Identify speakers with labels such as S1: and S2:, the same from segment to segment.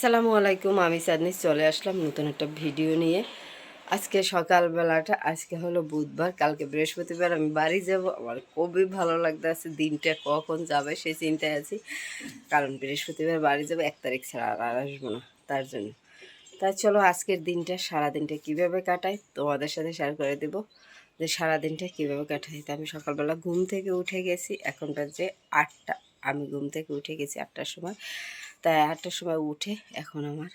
S1: আসসালামু আলাইকুম, আমি চাঁদনি চলে আসলাম নতুন একটা ভিডিও নিয়ে। আজকে সকালবেলাটা, আজকে হলো বুধবার, কালকে বৃহস্পতিবার, আমি বাড়ি যাব। আমার খুবই ভালো লাগতেছে, দিনটা কখন যাবে সেই চিন্তায় আছি। কারণ বৃহস্পতিবার বাড়ি যাব, এক তারিখ ছাড়া আর আর আসব না, তার জন্য। তাই চলো, আজকের দিনটা সারা দিনটা কীভাবে কাটাই, তোমাদের সাথে শেয়ার করে দেব যে সারা দিনটা কীভাবে কাটাই। তা আমি সকালবেলা ঘুম থেকে উঠে গেছি, এখনকার যে আটটা, আমি ঘুম থেকে উঠে গেছি আটটার সময়। তাই আটটার সময় উঠে এখন আমার।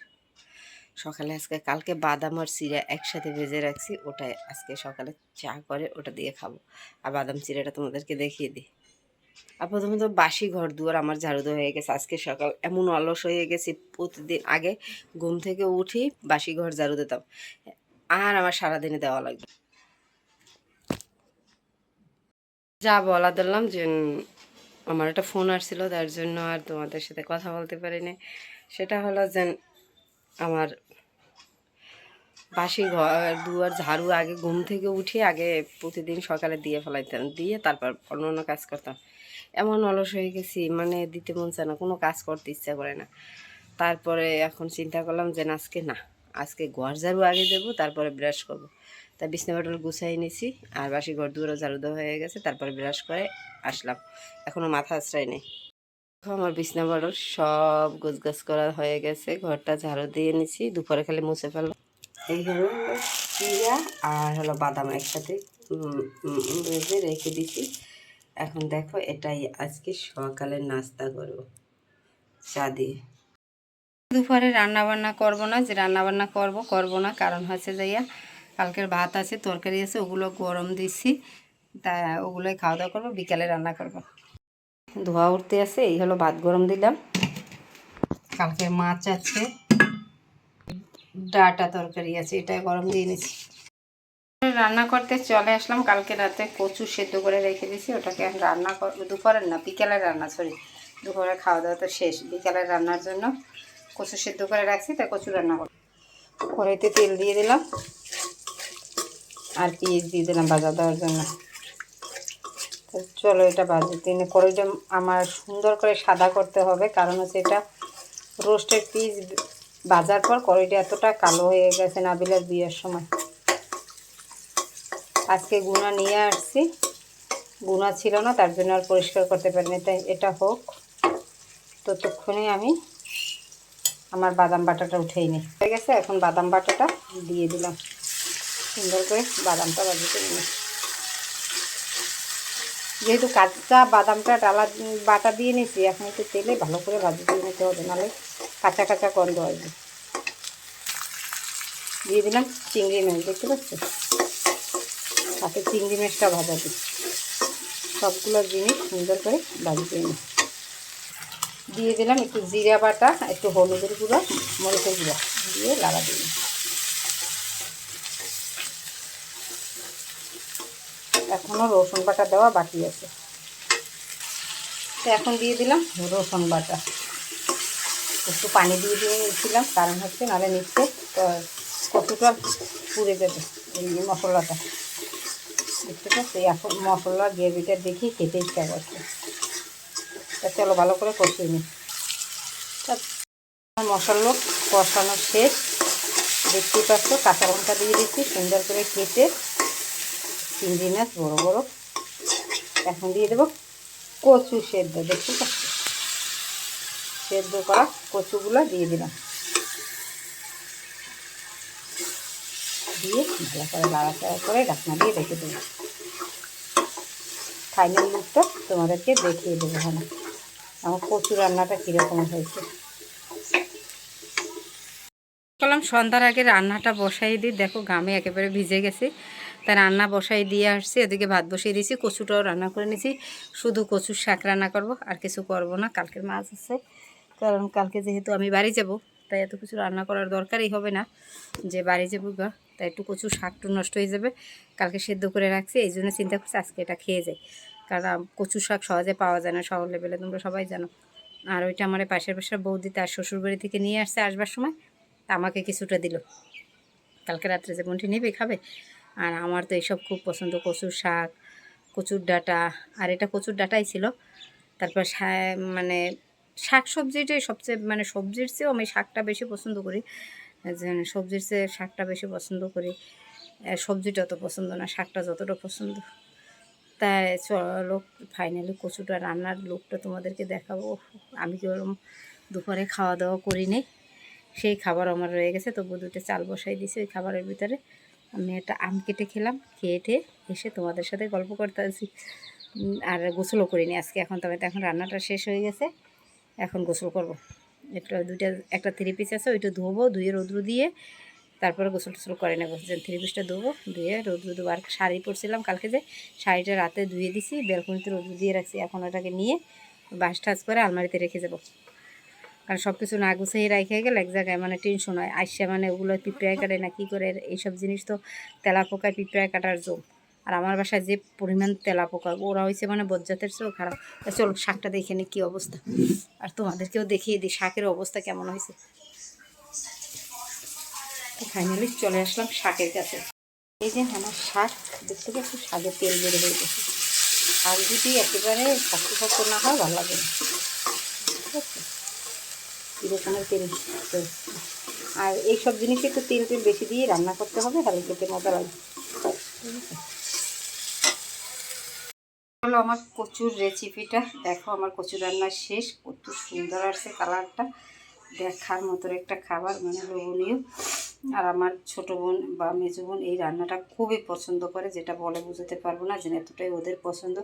S1: সকালে আজকে, কালকে বাদাম আর চিড়া একসাথে ভেজে রাখছি, ওটাই আজকে সকালে চা করে, ওটা দিয়ে খাব। আর বাদাম চিড়াটা তোমাদেরকে দেখিয়ে দিই। আর প্রথমত বাসি ঘর দুয়ার, আমার ঝাড়ু হয়ে গেছে। আজকে সকাল এমন অলস হয়ে গেছি, প্রতিদিন আগে ঘুম থেকে উঠি, বাসি ঘর ঝাড়ু দিতাম। আর আমার সারাদিনে দেওয়া লাগবে। যা বলা দিলাম যে আমার একটা ফোন আসছিল, তার জন্য আর তোমাদের সাথে কথা বলতে পারিনি। সেটা হলো যে আমার বাসি ঘর, দুয়ার, ঝাড়ু আগে ঘুম থেকে উঠে আগে প্রতিদিন সকালে দিয়ে ফেলাইতাম, দিয়ে তারপর অন্য অন্য কাজ করতাম। এমন অলস হয়ে গেছি মানে দিতে মন চায় না, কোনো কাজ করতে ইচ্ছা করে না। তারপরে এখন চিন্তা করলাম যে আজকে না। আজকে ঘর ঝাড়ু আগে দেবো, তারপরে ব্রাশ করব। তা বিছনা বাটল গুছাই নিছি, আর বাসি ঘর দুয়ারও ঝাড়ু দেওয়া হয়ে গেছে, তারপরে ব্রাশ করে আসলাম। এখনও মাথা আশ্রয় নেই। আমার বিছনা বাটল সব গোছগাছ করা হয়ে গেছে, ঘরটা ঝাড়ু দিয়ে নিছি, দুপুরে খালি মুছে ফেললাম। এই হলো চিড়া আর হলো বাদাম একসাথে ভেজে রেখে দিছি। এখন দেখো এটাই আজকে সকালের নাস্তা করব, চা দিয়ে। দুপুরে রান্না বান্না করব না, যে রান্না বান্না করব করব না। কারণ হচ্ছে যাইয়া কালকের ভাত আছে, তরকারি আছে, ওগুলো গরম দিছি তা ওগুলোই খাওয়া দাওয়া করব, বিকালে রান্না করব। ধোয়া উঠতে আছে, এই হলো ভাত গরম দিলাম। কালকের মাছ আছে, ডাটা তরকারি আছে, এটা গরম দিয়ে নিছি রান্না করতে চলে আসলাম, কালকে রাতে কচু সেদ্ধ করে রেখে দিয়েছি, ওটাকে রান্না দুপুরের না, বিকেলের রান্না সরি দুপুরে খাওয়া দাওয়া তো শেষ, বিকালের রান্নার জন্য কচু সেদ্ধ করে রাখছি তাই কচু রান্না করব। কড়াইতে তেল দিয়ে দিলাম, আর পেঁয়াজ দিয়ে দিলাম বাজা দেওয়ার জন্য। তো চলো এটা বাজে দিনে কড়াইটা আমার সুন্দর করে সাদা করতে হবে, কারণ হচ্ছে এটা রোস্টের পিস বাজার পর কড়াইটা এতটা কালো হয়ে গেছে নাবিলার বিয়ের সময়। আজকে গুণা নিয়ে আসছি। গুনা ছিল না, তার জন্য আর পরিষ্কার করতে পারিনি। তাই এটা হোক, ততক্ষণে আমি আমার বাদাম বাটাটা উঠেই নিই হয়ে গেছে, এখন বাদাম বাটাটা দিয়ে দিলাম। সুন্দর করে বাদামটা বাজিয়ে নিই। যেহেতু কাঁচা বাদামটা ডালা বাটা দিয়ে নিয়েছি এখন একটু তেলে ভালো করে ভাজি দিয়ে নিতে হবে, নাহলে কাঁচা কাঁচা গন্ধ আসবে। দিয়ে দিলাম চিংড়ি মাছ, দেখতে পাচ্ছ তাতে চিংড়ি মাছটা ভাজা দিই সবগুলো জিনিস সুন্দর করে ভাজি দিয়ে নিই দিয়ে দিলাম একটু জিরা বাটা, একটু হলুদের গুঁড়ো, মরিচের গুঁড়ো দিয়ে লাগা দিলাম। এখনও রসুন বাটা দেওয়া বাকি আছে। তো এখন দিয়ে দিলাম রসুন বাটা। একটু পানি দিয়ে দিয়ে নিয়েছিলাম, কারণ হচ্ছে নাহলে নিচ্ছে তো কতটা পুড়ে যাবে এই মশলাটা। দেখতে পাচ্ছি এখন মশলা গ্রেভিটা দেখি খেতে ইচ্ছা করছে। চলো ভালো করে কষিয়ে নিই মশলা কষানো শেষ। দেখতেই পাচ্ছ কাঁচা লঙ্কা দিয়ে দিচ্ছি সুন্দর করে কেটে চিংড়ি মাছ বড়ো বড়ো। এখন দিয়ে দেবো কচু সেদ্ধ, দেখতে পাচ্ছ? সেদ্ধ করা কচুগুলো দিয়ে দিলাম। দিয়ে ভালো করে লাড়াচাড়া করে ঢাকনা দিয়ে রেখে দেবো। ফাইনাল লুকটা তোমাদেরকে দেখিয়ে দেবো হ্যাঁ আমার কচু রান্নাটা কীরকম হয়েছে? বললাম, সন্ধ্যার আগে রান্নাটা বসাই দিই। দেখো গামে একেবারে ভিজে গেছে। তাই রান্না বসাই দিয়ে আসছি, এদিকে ভাত বসিয়ে দিয়েছি, কচুটাও রান্না করে নিয়েছি। শুধু কচুর শাক রান্না করব, আর কিছু করব না, কালকের মাছ আছে। কারণ কালকে যেহেতু আমি বাড়ি যাব, তাই এত কিছু রান্না করার দরকারই হবে না যে বাড়ি যাব গা। তাই একটু কচু শাকটু নষ্ট হয়ে যাবে। কালকে সেদ্ধ করে রাখছি, এই জন্য চিন্তা করছি আজকে এটা খেয়ে যাই। কারণ কচু শাক সহজে পাওয়া যায় না শহর লেভেলে তোমরা সবাই জানো। আর ওইটা আমার পাশের পাশের বৌদি তার শ্বশুরবাড়ি থেকে নিয়ে আসছে আসবার সময়, তা আমাকে কিছুটা দিল। কালকে রাত্রে যে বোনটি নেবে, খাবে? আর আমার তো এইসব খুব পছন্দ, কচুর শাক, কচুর ডাঁটা, আর এটা কচুর ডাঁটাই ছিল। তারপর মানে শাক সবজিটাই সবচেয়ে মানে সবজির চেয়েও আমি শাকটা বেশি পছন্দ করি। সবজির চেয়ে শাকটা বেশি পছন্দ করি। সবজিটা অত পছন্দ না, শাকটা যতটা পছন্দ। তাই চলো ফাইনালি কচুটা রান্নার লোকটা তোমাদেরকে দেখাবো। আমি কি বললাম, দুপুরে খাওয়া দাওয়া করিনি, সেই খাবার আমার রয়ে গেছে, তবু দুটো চাল বসাই দিছি ওই খাবারের ভিতরে। আমি একটা আম কেটে খেলাম, খেয়ে এসে তোমাদের সাথে গল্প করতে আছি আর গোসলও করিনি আজকে, এখন তবে এখন রান্নাটা শেষ হয়ে গেছে। এখন গোসল করব। একটা দুইটা, একটা থ্রি পিস আছে, ওইটা ধোবো, ধুয়ে রৌদ্র দিয়ে তারপরে গোসল টোসল করে নেব। যে থ্রি পিসটা ধোবো, ধুয়ে রৌদ্র দেবো আর শাড়ি পরছিলাম কালকে যে, শাড়িটা রাতে ধুয়ে দিছি, বেলকুনিতে রৌদ্র দিয়ে রাখছি, এখন ওটাকে নিয়ে বাস টাচ করে আলমারিতে রেখে যাব। কারণ সব কিছু না গুছিয়ে রেখে গেলে এক জায়গায় মানে টেনশন হয়। আইসা মানে ওগুলো পিঁপড়ায় কাটে না, কী করে? এইসব জিনিস তো তেলা পোকায় পিঁপড়ায় কাটার জম আর আমার বাসায় যে পরিমাণ তেলা পোকা, ওরা হয়েছে মানে বজ্জাতের চেয়েও খারাপ চলো শাকটা দেখে নি কী অবস্থা। আর তোমাদেরকেও দেখিয়ে দিই, শাকের অবস্থা কেমন হয়েছে ফাইনালি চলে আসলাম শাকের কাছে। এই যে আমার শাক, দেখতে পাচ্ছি শাকের তেল বেড়ে হয়ে গেছে। শাক যদি একেবারে শক্ত শক্ত না হয়, ভালো লাগে না। ঠিক তেল। আর এইসব জিনিসে একটু তেল তেল বেশি দিয়ে রান্না করতে হবে, তাহলে খেতে মজা লাগে। হলো আমার কচুর রেসিপিটা দেখো আমার কচুর রান্না শেষ, কত সুন্দর আসছে কালারটা দেখার মতো একটা খাবার মানে লোভনীয়। আর আমার ছোট বোন বা মেজো বোন এই রান্নাটা খুবই পছন্দ করে, যেটা বলে বুঝতে পারব না যে এতটাই ওদের পছন্দ।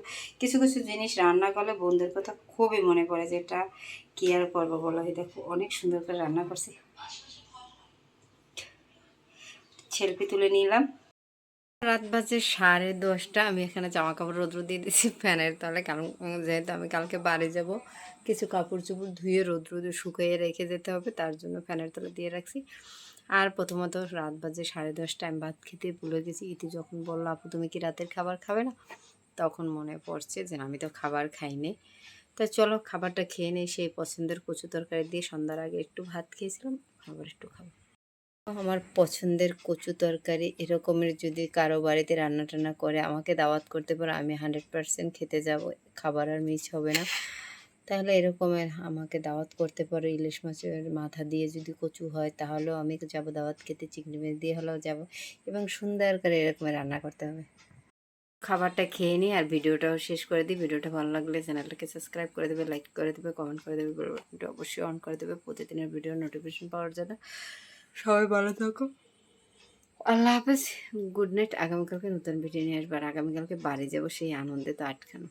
S1: কিছু কিছু জিনিস রান্না করলে বোনদের কথা খুবই মনে পড়ে যেটা কি আর করব বলো? এই দেখো, অনেক সুন্দর করে রান্না করছি। সেলফি তুলে নিলাম।
S2: রাত বাজে সাড়ে দশটা, আমি এখানে জামা কাপড় রোদ্র দিয়ে দিয়েছি ফ্যানের তলে কারণ যেহেতু আমি কালকে বাড়ি যাব, কিছু কাপড় চোপড় ধুয়ে রোদ্র শুকিয়ে রেখে যেতে হবে, তার জন্য ফ্যানের তলে দিয়ে রাখছি। আর প্রথমত রাত বাজে সাড়ে দশটা আমি ভাত খেতে ভুলে গেছি। ইতি যখন বলল, আপু, তুমি কি রাতের খাবার খাবে না? তখন মনে পড়ছে যে, আমি তো খাবার খাইনি তা চলো, খাবারটা খেয়ে নেই, সেই পছন্দের কচু তরকারি দিয়ে সন্ধ্যার আগে একটু ভাত খেয়েছিলাম, আবার একটু খাব। আমার পছন্দের কচু তরকারি এরকমের যদি কারও বাড়িতে রান্না টান্না করে আমাকে দাওয়াত করতে পারো, আমি হান্ড্রেড পারসেন্ট খেতে যাব। খাবার আর মিস হবে না। তাহলে এরকমের আমাকে দাওয়াত করতে পারো ইলিশ মাছের মাথা দিয়ে যদি কচু হয়, তাহলেও আমি যাব দাওয়াত খেতে, চিংড়ি মাছ দিয়ে হলেও যাব এবং সুন্দর করে এরকমের রান্না করতে হবে। খাবারটা খেয়ে নিই আর ভিডিওটাও শেষ করে দিই। ভিডিওটা ভালো লাগলে চ্যানেলটাকে সাবস্ক্রাইব করে দেবে, লাইক করে দেবে, কমেন্ট করে দেবে অবশ্যই অন করে দেবে। প্রতিদিনের ভিডিও নোটিফিকেশন পাওয়ার জন্য সবাই ভালো থাকো। আল্লাহ হাফেজ। Good night. আগামীকালকে নতুন ভিডিও নিয়ে আসব আর আগামীকালকে বাড়ি যাব সেই আনন্দে তো আটকানো